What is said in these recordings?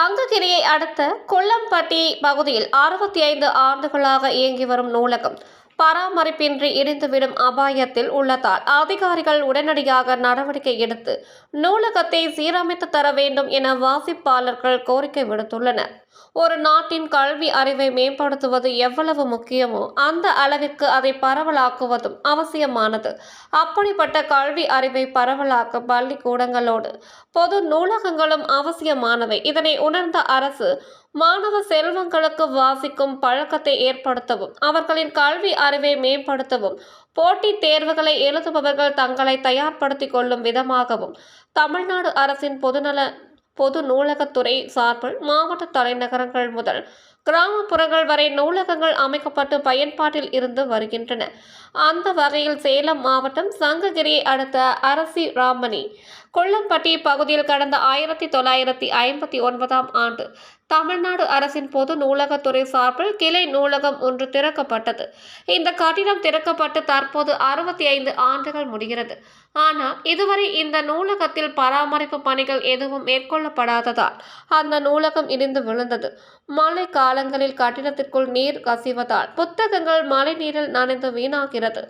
சங்ககிரியை அடுத்த கொல்லம்பட்டி பகுதியில் அறுபத்தி ஐந்து ஆண்டுகளாக இயங்கி வரும் நூலகம். பராமரிப்பின்றி இடிந்துவிடும் அபாயத்தில் உள்ளதால் அதிகாரிகள் உடனடியாக நடவடிக்கை எடுத்து நூலகத்தை சீரமைத்து தர வேண்டும் என வாசிப்பாளர்கள் கோரிக்கை விடுத்துள்ளனர். ஒரு நாட்டின் கல்வி அறிவை மேம்படுத்துவது எவ்வளவு முக்கியமோ அந்த அளவிற்கு அதை பரவலாக்குவதும் அவசியமானது. அப்படிப்பட்ட கல்வி அறிவை பரவலாக்க பள்ளிக்கூடங்களோடு பொது நூலகங்களும் அவசியமானவை. இதனை உணர்ந்த அரசு மாணவ செல்வங்களுக்கு வாசிக்கும் பழக்கத்தை ஏற்படுத்தவும் அவர்களின் கல்வி அறிவை மேம்படுத்தவும் போட்டித் தேர்வுகளை எழுதுபவர்கள் தங்களை தயார்படுத்திக் கொள்ளும் விதமாகவும் தமிழ்நாடு அரசின் பொதுநல பொது நூலகத்துறை சார்பில் மாவட்ட தலைநகரங்கள் முதல் கிராமப்புறங்கள் வரை நூலகங்கள் அமைக்கப்பட்டு பயன்பாட்டில் இருந்து வருகின்றன. அந்த வகையில் சேலம் மாவட்டம் சங்ககிரியை அடுத்த அரசி ராமணி கொல்லம்பட்டி பகுதியில் கடந்த ஆயிரத்தி தொள்ளாயிரத்தி ஐம்பத்தி ஒன்பதாம் ஆண்டு தமிழ்நாடு அரசின் பொது நூலகத்துறை சார்பில் கிளை நூலகம் ஒன்று திறக்கப்பட்டது. இந்த கட்டிடம் திறக்கப்பட்டு தற்போது அறுபத்தி ஐந்து ஆண்டுகள் முடிகிறது. ஆனால் இதுவரை இந்த நூலகத்தில் பராமரிப்பு பணிகள் எதுவும் மேற்கொள்ளப்படாததால் அந்த நூலகம் இடிந்து விழுந்தது. மழை காலங்களில் கட்டிடத்திற்குள் நீர் கசிவதால் புத்தகங்கள் மழை நீரில் நனைந்து வீணாகிறது.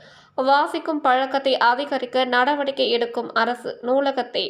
வாசிக்கும் பழக்கத்தை அதிகரிக்க நடவடிக்கை எடுக்கும் அரசு நூலகத்தை.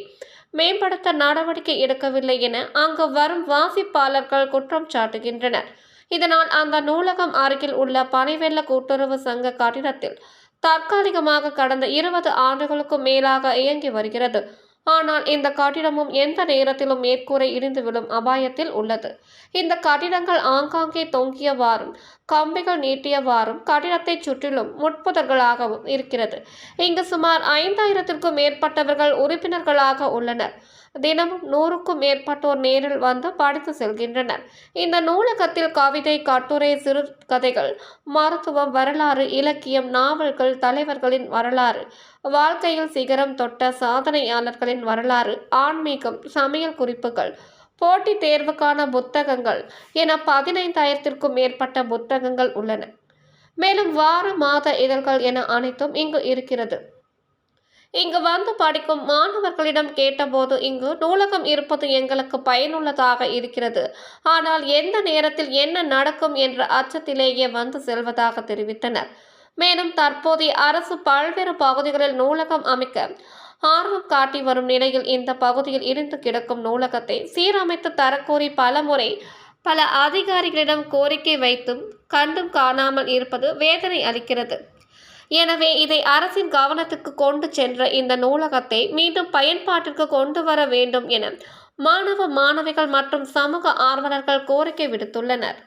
மேம்படுத்த நடவடிக்கை எடுக்கவில்லை என அங்கு வரும் வாசிப்பாளர்கள் குற்றம் சாட்டுகின்றனர். இதனால் அந்த நூலகம் அருகில் உள்ள பனைவெள்ள கூட்டுறவு சங்க கட்டிடத்தில் தற்காலிகமாக கடந்த இருபது ஆண்டுகளுக்கும் மேலாக இயங்கி வருகிறது. ஆனால் இந்த கட்டிடமும் எந்த நேரத்திலும் மேற்கூரை இடிந்து விழும் அபாயத்தில் உள்ளது. இந்த கட்டிடங்கள் ஆங்காங்கே தொங்கியவாறும் கம்பிகள் நீட்டியவாறும் கட்டிடத்தை சுற்றிலும் முட்புதர்களாகவும் இருக்கிறது. இங்கு சுமார் ஐந்தாயிரத்திற்கும் மேற்பட்டவர்கள் உறுப்பினர்களாக உள்ளனர். தினமும் நூறுக்கும் மேற்பட்டோர் நேரில் வந்து படித்து செல்கின்றனர். இந்த நூலகத்தில் கவிதை கட்டுரை சிறுகதைகள் மருத்துவம் வரலாறு இலக்கியம் நாவல்கள் தலைவர்களின் வரலாறு வாழ்க்கையில் சிகரம் தொட்ட சாதனையாளர்களின் வரலாறு ஆன்மீகம் சமையல் குறிப்புகள் போட்டித் தேர்வுக்கான புத்தகங்கள் என பதினைந்தாயிரத்திற்கும் மேற்பட்ட புத்தகங்கள் உள்ளன. மேலும் வார மாத இதழ்கள் என அனைத்தும் இங்கு இருக்கிறது. இங்கு வந்து படிக்கும் மாணவர்களிடம் கேட்டபோது இங்கு நூலகம் இருப்பது எங்களுக்கு பயனுள்ளதாக இருக்கிறது. ஆனால் எந்த நேரத்தில் என்ன நடக்கும் என்ற அச்சத்திலேயே வந்து செல்வதாக தெரிவித்தனர். மேலும் தற்போதைய அரசு பல்வேறு பகுதிகளில் நூலகம் அமைக்க ஆர்வம் காட்டி வரும் நிலையில் இந்த பகுதியில் இடிந்து கிடக்கும் நூலகத்தை சீரமைத்து தரக்கோரி பலமுறை பல அதிகாரிகளிடம் கோரிக்கை வைத்தும் கண்டும் காணாமல் இருப்பது வேதனை அளிக்கிறது. எனவே இதை அரசின் கவனத்துக்கு கொண்டு சென்ற இந்த நூலகத்தை மீண்டும் பயன்பாட்டிற்கு கொண்டு வர வேண்டும் என மாணவ மாணவிகள் மற்றும் சமூக ஆர்வலர்கள் கோரிக்கை விடுத்துள்ளனர்.